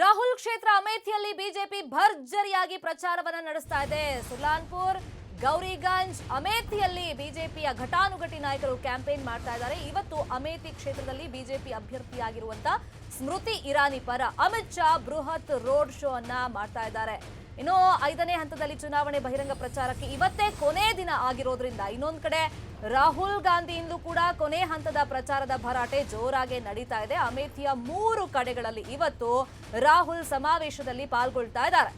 ರಾಹುಲ್ ಕ್ಷೇತ್ರ ಅಮೇಥಿಯಲ್ಲಿ ಬಿಜೆಪಿ ಭರ್ಜರಿಯಾಗಿ ಪ್ರಚಾರವನ್ನ ನಡೆಸ್ತಾ ಇದೆ. ಸುಲ್ತಾನ್ಪುರ್, ಗೌರಿಗಂಜ್ ಅಮೇಥಿಯಲ್ಲಿ ಬಿಜೆಪಿಯ ಘಟಾನುಘಟಿ ನಾಯಕರು ಕ್ಯಾಂಪೇನ್ ಮಾಡ್ತಾ ಇದ್ದಾರೆ. ಇವತ್ತು ಅಮೇಥಿ ಕ್ಷೇತ್ರದಲ್ಲಿ ಬಿಜೆಪಿ ಅಭ್ಯರ್ಥಿಯಾಗಿರುವಂತ ಸ್ಮೃತಿ ಇರಾನಿ ಪರ ಅಮಿತ್ ಶಾ ಬೃಹತ್ ರೋಡ್ ಶೋ ಅನ್ನ ಮಾಡ್ತಾ ಇದ್ದಾರೆ. ಇನ್ನು ಐದನೇ ಹಂತದಲ್ಲಿ ಚುನಾವಣೆ ಬಹಿರಂಗ ಪ್ರಚಾರಕ್ಕೆ ಇವತ್ತೇ ಕೊನೆ ದಿನ ಆಗಿರೋದ್ರಿಂದ ಇನ್ನೊಂದು ಕಡೆ ರಾಹುಲ್ ಗಾಂಧಿಯಿಂದಲೂ ಕೂಡ ಕೊನೆ ಹಂತದ ಪ್ರಚಾರದ ಭರಾಟೆ ಜೋರಾಗಿ ನಡೀತಾ ಇದೆ. ಅಮೇಥಿಯ ಮೂರು ಕಡೆಗಳಲ್ಲಿ ಇವತ್ತು ರಾಹುಲ್ ಸಮಾವೇಶದಲ್ಲಿ ಪಾಲ್ಗೊಳ್ತಾ ಇದ್ದಾರೆ.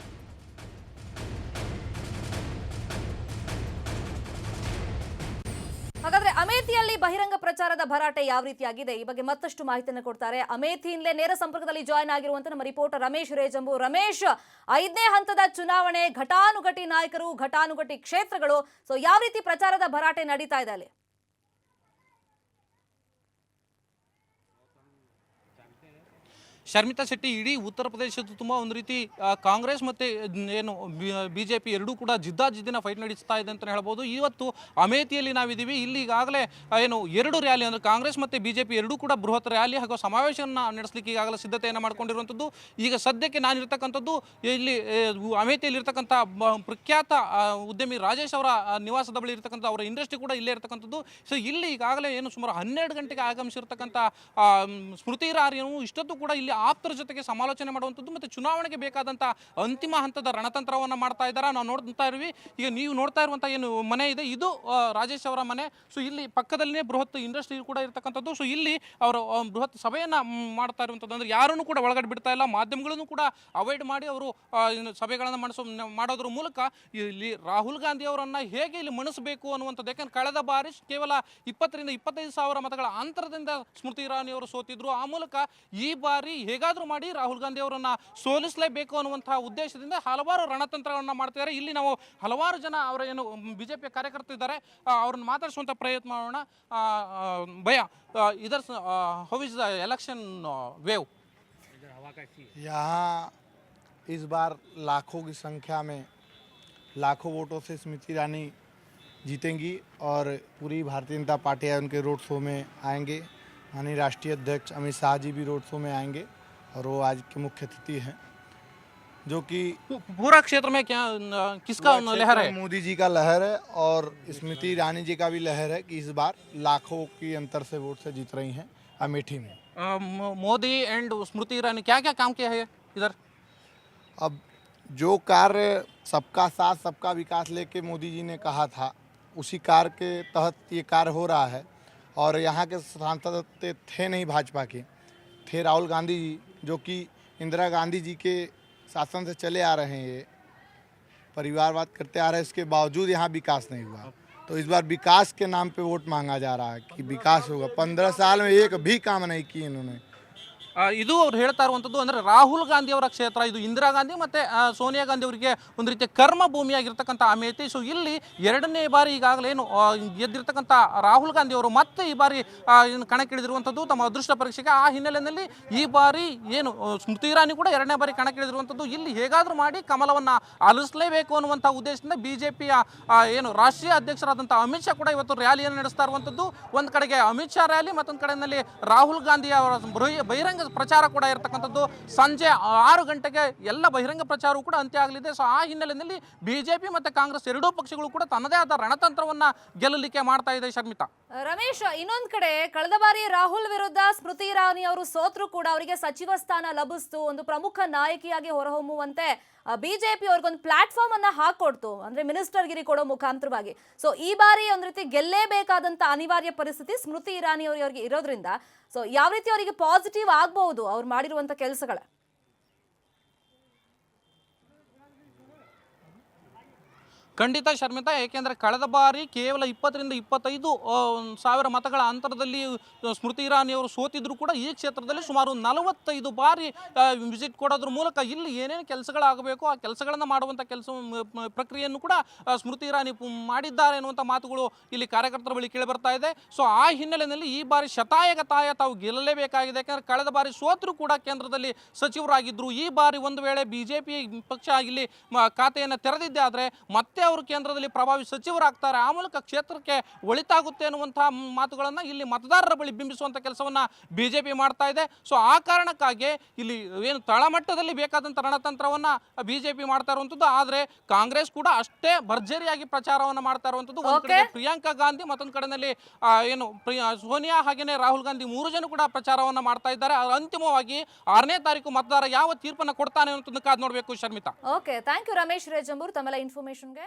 ಅಮೇಥಿಯಲ್ಲಿ ಬಹಿರಂಗ ಪ್ರಚಾರದ ಭರಾಟೆ ಯಾವ ರೀತಿಯಾಗಿದೆ? ಈ ಬಗ್ಗೆ ಮತ್ತಷ್ಟು ಮಾಹಿತಿಯನ್ನು ಕೊಡ್ತಾರೆ ಅಮೇಥಿಯಿಂದಲೇ ನೇರ ಸಂಪರ್ಕದಲ್ಲಿ ಜಾಯ್ನ್ ಆಗಿರುವಂತಹ ನಮ್ಮ ರಿಪೋರ್ಟರ್ ರಮೇಶ್ ರೇಜಂಬು. ರಮೇಶ್, ಐದನೇ ಹಂತದ ಚುನಾವಣೆ ಘಟಾನುಘಟಿ ನಾಯಕರು, ಘಟಾನುಘಟಿ ಕ್ಷೇತ್ರಗಳು ಸೊ ಯಾವ ರೀತಿ ಪ್ರಚಾರದ ಭರಾಟೆ ನಡೀತಾ ಇದೆ ಅಲ್ಲಿ? ಶರ್ಮಿತಾ ಶೆಟ್ಟಿ ಇಡೀ ಉತ್ತರ ಪ್ರದೇಶದ ತುಂಬ ಒಂದು ರೀತಿ ಕಾಂಗ್ರೆಸ್ ಮತ್ತು, ಏನು, ಬಿ ಜೆ ಪಿ ಎರಡೂ ಕೂಡ ಜಿದ್ದಾಜಿದ್ದಿನ ಫೈಟ್ ನಡೆಸ್ತಾ ಇದೆ ಅಂತಲೇ ಹೇಳ್ಬೋದು. ಇವತ್ತು ಅಮೇಥಿಯಲ್ಲಿ ನಾವಿದ್ದೀವಿ. ಇಲ್ಲಿ ಈಗಾಗಲೇ ಏನು, ಎರಡು ರ್ಯಾಲಿ ಅಂದರೆ ಕಾಂಗ್ರೆಸ್ ಮತ್ತು ಬಿ ಜೆ ಪಿ ಎರಡೂ ಕೂಡ ಬೃಹತ್ ರ್ಯಾಲಿ ಹಾಗೂ ಸಮಾವೇಶವನ್ನು ನಡೆಸಲಿಕ್ಕೆ ಈಗಾಗಲೇ ಸಿದ್ಧತೆಯನ್ನು ಮಾಡಿಕೊಂಡಿರುವಂಥದ್ದು. ಈಗ ಸದ್ಯಕ್ಕೆ ನಾನಿರ್ತಕ್ಕಂಥದ್ದು, ಇಲ್ಲಿ ಅಮೇಥಿಯಲ್ಲಿ ಇರ್ತಕ್ಕಂಥ ಪ್ರಖ್ಯಾತ ಉದ್ಯಮಿ ರಾಜೇಶ್ ಅವರ ನಿವಾಸದ ಬಳಿ ಇರ್ತಕ್ಕಂಥ ಅವರ ಇಂಡಸ್ಟ್ರಿ ಕೂಡ ಇಲ್ಲೇ ಇರ್ತಕ್ಕಂಥದ್ದು. ಸೊ ಇಲ್ಲಿ ಈಗಾಗಲೇ ಏನು ಸುಮಾರು ಹನ್ನೆರಡು ಗಂಟೆಗೆ ಆಗಮಿಸಿರ್ತಕ್ಕಂಥ ಸ್ಮೃತಿ ಇರಾನಿಯು ಇಷ್ಟೊತ್ತು ಕೂಡ ಇಲ್ಲಿ ಆಪ್ತರ ಜೊತೆಗೆ ಸಮಾಲೋಚನೆ ಮಾಡುವಂಥದ್ದು ಮತ್ತು ಚುನಾವಣೆಗೆ ಬೇಕಾದಂಥ ಅಂತಿಮ ಹಂತದ ರಣತಂತ್ರವನ್ನು ಮಾಡ್ತಾ ಇದ್ದಾರೆ? ನಾವು ನೋಡ್ತಾ ಇರ್ವಿ ಈಗ ನೀವು ನೋಡ್ತಾ ಇರುವಂಥ ಏನು ಮನೆ ಇದೆ? ಇದು ರಾಜೇಶ್ ಅವರ ಮನೆ. ಸೊ ಇಲ್ಲಿ ಪಕ್ಕದಲ್ಲೇ ಬೃಹತ್ ಇಂಡಸ್ಟ್ರಿ ಕೂಡ ಇರ್ತಕ್ಕಂಥದ್ದು. ಸೊ ಇಲ್ಲಿ ಅವರು ಬೃಹತ್ ಸಭೆಯನ್ನು ಮಾಡ್ತಾ ಇರುವಂಥದ್ದು. ಅಂದರೆ ಯಾರನ್ನು ಕೂಡ ಒಳಗಡೆ ಬಿಡ್ತಾ ಇಲ್ಲ. ಮಾಧ್ಯಮಗಳನ್ನು ಕೂಡ ಅವಾಯ್ಡ್ ಮಾಡಿ ಅವರು ಸಭೆಗಳನ್ನು ಮಾಡಿಸೋ, ಮಾಡೋದ್ರ ಮೂಲಕ ಇಲ್ಲಿ ರಾಹುಲ್ ಗಾಂಧಿ ಅವರನ್ನು ಹೇಗೆ ಇಲ್ಲಿ ಮಣಿಸಬೇಕು ಅನ್ನುವಂಥದ್ದು? ಯಾಕಂದ್ರೆ ಕಳೆದ ಬಾರಿ ಕೇವಲ ಇಪ್ಪತ್ತರಿಂದ ಇಪ್ಪತ್ತೈದು ಸಾವಿರ ಮತಗಳ ಅಂತರದಿಂದ ಸ್ಮೃತಿ ಇರಾನಿ ಅವರು ಸೋತಿದ್ರು. ಆ ಮೂಲಕ ಈ ಬಾರಿ ಹೇಗಾದರೂ ಮಾಡಿ ರಾಹುಲ್ ಗಾಂಧಿ ಅವರನ್ನು ಸೋಲಿಸಲೇಬೇಕು ಅನ್ನುವಂತಹ ಉದ್ದೇಶದಿಂದ ಹಲವಾರು ರಣತಂತ್ರಗಳನ್ನು ಮಾಡ್ತಿದ್ದಾರೆ ಇಲ್ಲಿ ನಾವು ಹಲವಾರು ಜನ ಅವರ ಏನು ಬಿಜೆಪಿಯ ಕಾರ್ಯಕರ್ತರು ಇದ್ದಾರೆ ಆ, ಅವ್ರನ್ನ ಮಾತಾಡಿಸುವಂಥ ಪ್ರಯತ್ನ ಮಾಡೋಣ ಆ, ಆ, ಭಯ ಇದರ್ how is the election wave यहाँ इस बार लाखों की संख्या में लाखों वोटों से स्मृति ईरानी जीतेंगी और पूरी भारतीय जनता पार्टी है उनके रोड शो में आएंगे माननीय राष्ट्रीय अध्यक्ष अमित शाह जी भी रोड शो में आएँगे और वो आज के मुख्य अतिथि हैं जो कि पूरा क्षेत्र में क्या किसका लहर है? मोदी जी का लहर है और स्मृति ईरानी जी का भी लहर है कि इस बार लाखों की अंतर से वोट से जीत रही हैं अमेठी में। मोदी एंड स्मृति ईरानी क्या क्या काम किया है इधर? अब जो कार्य सबका साथ सबका विकास लेके मोदी जी ने कहा था उसी कार्य के तहत ये कार्य हो रहा है। और यहाँ के सांसद थे- नहीं भाजपा के। थे राहुल गांधी जी, जो कि इंदिरा गांधी जी के शासन से चले आ रहे हैं ये। परिवारवाद करते आ रहे हैं, इसके बावजूद यहाँ विकास नहीं हुआ। तो इस बार विकास के नाम पे वोट मांगा जा रहा है कि विकास होगा। पंद्रह साल में एक भी काम नहीं किए इन्होंने। ಇದು ಅವ್ರು ಹೇಳ್ತಾ ಇರುವಂಥದ್ದು ಅಂದರೆ ರಾಹುಲ್ ಗಾಂಧಿ ಅವರ ಕ್ಷೇತ್ರ, ಇದು ಇಂದಿರಾ ಗಾಂಧಿ ಮತ್ತು ಸೋನಿಯಾ ಗಾಂಧಿ ಅವರಿಗೆ ಒಂದು ರೀತಿಯ ಕರ್ಮ ಭೂಮಿಯಾಗಿರ್ತಕ್ಕಂಥ ಅಮೇತಿ ಸೊ ಇಲ್ಲಿ ಎರಡನೇ ಬಾರಿ ಈಗಾಗಲೇ ಏನು ಗೆದ್ದಿರ್ತಕ್ಕಂಥ ರಾಹುಲ್ ಗಾಂಧಿ ಅವರು ಮತ್ತೆ ಈ ಬಾರಿ ಏನು ಕಣಕ್ಕಿಳಿದಿರುವಂಥದ್ದು ತಮ್ಮ ಅದೃಷ್ಟ ಪರೀಕ್ಷೆಗೆ ಆ ಹಿನ್ನೆಲೆಯಲ್ಲಿ ಈ ಬಾರಿ ಏನು ಸ್ಮೃತಿ ಇರಾನಿ ಕೂಡ ಎರಡನೇ ಬಾರಿ ಕಣಕ್ಕಿಳಿದಿರುವಂಥದ್ದು ಇಲ್ಲಿ ಹೇಗಾದರೂ ಮಾಡಿ ಕಮಲವನ್ನು ಅಲಿಸಲೇಬೇಕು ಅನ್ನುವಂಥ ಉದ್ದೇಶದಿಂದ ಬಿ ಜೆ ಪಿಯ ಏನು ರಾಷ್ಟ್ರೀಯ ಅಧ್ಯಕ್ಷರಾದಂಥ ಅಮಿತ್ ಶಾ ಕೂಡ ಇವತ್ತು ರ್ಯಾಲಿಯನ್ನು ನಡೆಸ್ತಾ ಇರುವಂಥದ್ದು ಒಂದು ಕಡೆಗೆ ಅಮಿತ್ ಶಾ ರ್ಯಾಲಿ, ಮತ್ತೊಂದು ಕಡೆಯಲ್ಲಿ ರಾಹುಲ್ ಗಾಂಧಿ ಅವರ ಬೃಹ- ಪ್ರಚಾರ ಕೂಡ ಇರತಕ್ಕಂಥದ್ದು. ಸಂಜೆ ಆರು ಗಂಟೆಗೆ ಎಲ್ಲ ಬಹಿರಂಗ ಪ್ರಚಾರವೂ ಕೂಡ ಅಂತ್ಯ ಆಗಲಿದೆ. ಸೊ ಆ ಹಿನ್ನೆಲೆಯಲ್ಲಿ ಬಿಜೆಪಿ ಮತ್ತು ಕಾಂಗ್ರೆಸ್ ಎರಡೂ ಪಕ್ಷಗಳು ಕೂಡ ತನ್ನದೇ ಆದ ರಣತಂತ್ರವನ್ನ ಗೆಲ್ಲಲಿಕ್ಕೆ ಮಾಡ್ತಾ ಇದೆ ಶರ್ಮಿತಾ. ರಮೇಶ್, ಇನ್ನೊಂದ್ ಕಡೆ ಕಳೆದ ಬಾರಿ ರಾಹುಲ್ ವಿರುದ್ಧ ಸ್ಮೃತಿ ಇರಾನಿ ಅವರು ಸೋತ್ರು ಕೂಡ ಅವರಿಗೆ ಸಚಿವ ಸ್ಥಾನ ಲಭಿಸ್ತು. ಒಂದು ಪ್ರಮುಖ ನಾಯಕಿಯಾಗಿ ಹೊರಹೊಮ್ಮುವಂತೆ ಬಿಜೆಪಿ ಅವ್ರಿಗೊಂದು ಪ್ಲಾಟ್ಫಾರ್ಮ್ ಅನ್ನ ಹಾಕೊಡ್ತು. ಅಂದ್ರೆ ಮಿನಿಸ್ಟರ್ ಗಿರಿ ಕೊಡೋ ಮುಖಾಂತರವಾಗಿ. ಸೊ ಈ ಬಾರಿ ಒಂದ್ ರೀತಿ ಗೆಲ್ಲೇಬೇಕಾದಂತ ಅನಿವಾರ್ಯ ಪರಿಸ್ಥಿತಿ ಸ್ಮೃತಿ ಇರಾನಿ ಅವರಿಗೆ ಇರೋದ್ರಿಂದ. ಸೊ ಯಾವ ರೀತಿ ಅವರಿಗೆ ಪಾಸಿಟಿವ್ ಆಗ್ಬಹುದು ಅವ್ರು ಮಾಡಿರುವಂತ ಕೆಲಸಗಳ. ಖಂಡಿತ ಶರ್ಮಿತಾ, ಏಕೆಂದರೆ ಕಳೆದ ಬಾರಿ ಕೇವಲ ಇಪ್ಪತ್ತರಿಂದ ಇಪ್ಪತ್ತೈದು ಸಾವಿರ ಮತಗಳ ಅಂತರದಲ್ಲಿ ಸ್ಮೃತಿ ಇರಾನಿ ಅವರು ಸೋತಿದ್ರು ಕೂಡ ಈ ಕ್ಷೇತ್ರದಲ್ಲಿ ಸುಮಾರು ನಲವತ್ತೈದು ಬಾರಿ ವಿಸಿಟ್ ಕೊಡೋದ್ರ ಮೂಲಕ ಇಲ್ಲಿ ಏನೇನು ಕೆಲಸಗಳಾಗಬೇಕು, ಆ ಕೆಲಸಗಳನ್ನು ಮಾಡುವಂಥ ಕೆಲಸ ಪ್ರಕ್ರಿಯೆಯನ್ನು ಕೂಡ ಸ್ಮೃತಿ ಇರಾನಿ ಮಾಡಿದ್ದಾರೆ ಎನ್ನುವಂಥ ಮಾತುಗಳು ಇಲ್ಲಿ ಕಾರ್ಯಕರ್ತರ ಬಳಿ ಕೇಳಿ ಬರ್ತಾ ಇದೆ. ಸೊ, ಆ ಹಿನ್ನೆಲೆಯಲ್ಲಿ ಈ ಬಾರಿ ಶತಾಯಗತಾಯ ತಾವು ಗೆಲ್ಲಲೇಬೇಕಾಗಿದೆ. ಯಾಕೆಂದರೆ ಕಳೆದ ಬಾರಿ ಸೋತರು ಕೂಡ ಕೇಂದ್ರದಲ್ಲಿ ಸಚಿವರಾಗಿದ್ದರು ಈ ಬಾರಿ ಒಂದು ವೇಳೆ ಬಿ ಜೆ ಪಿ ಪಕ್ಷ ಇಲ್ಲಿ ಖಾತೆಯನ್ನು ತೆರೆದಿದ್ದೆ ಆದರೆ ಮತ್ತೆ ಅವರು ಕೇಂದ್ರದಲ್ಲಿ ಪ್ರಭಾವಿ ಸಚಿವರಾಗ್ತಾರೆ. ಆ ಮೂಲಕ ಕ್ಷೇತ್ರಕ್ಕೆ ಒಳಿತಾಗುತ್ತೆ ಅನ್ನುವಂತಹ ಮಾತುಗಳನ್ನ ಇಲ್ಲಿ ಮತದಾರರ ಬಳಿ ಬಿಂಬಿಸುವಂತ ಕೆಲಸವನ್ನ ಬಿಜೆಪಿ ಮಾಡ್ತಾ ಇದೆ. ಸೊ ಆ ಕಾರಣಕ್ಕಾಗಿ ಇಲ್ಲಿ ಏನು ತಳಮಟ್ಟದಲ್ಲಿ ಬೇಕಾದಂತ ರಣತಂತ್ರವನ್ನ ಬಿಜೆಪಿ ಮಾಡ್ತಾ ಇರುವಂಥದ್ದು. ಆದ್ರೆ ಕಾಂಗ್ರೆಸ್ ಕೂಡ ಅಷ್ಟೇ ಭರ್ಜರಿಯಾಗಿ ಪ್ರಚಾರವನ್ನ ಮಾಡ್ತಾ ಇರುವಂಥದ್ದು. ಒಂದು ಕಡೆ ಪ್ರಿಯಾಂಕಾ ಗಾಂಧಿ ಮತ್ತೊಂದು ಕಡೆನಲ್ಲಿ ಆ, ಏನು ಸೋನಿಯಾ ಹಾಗೇನೆ ರಾಹುಲ್ ಗಾಂಧಿ ಮೂರು ಜನ ಕೂಡ ಪ್ರಚಾರವನ್ನ ಮಾಡ್ತಾ ಇದ್ದಾರೆ. ಅಂತಿಮವಾಗಿ ಆರನೇ ತಾರೀಕು ಮತದಾರ ಯಾವ ತೀರ್ಪನ್ನ ಕೊಡ್ತಾನೆ ಅನ್ನೋದನ್ನ ಕಾದ್ ನೋಡ್ಬೇಕು Sharmita. Okay thank you Ramesh Rejambur. ತಮ್ಮೆಲ್ಲ ಇನ್ಫಾರ್ಮೇಶನ್ಗೆ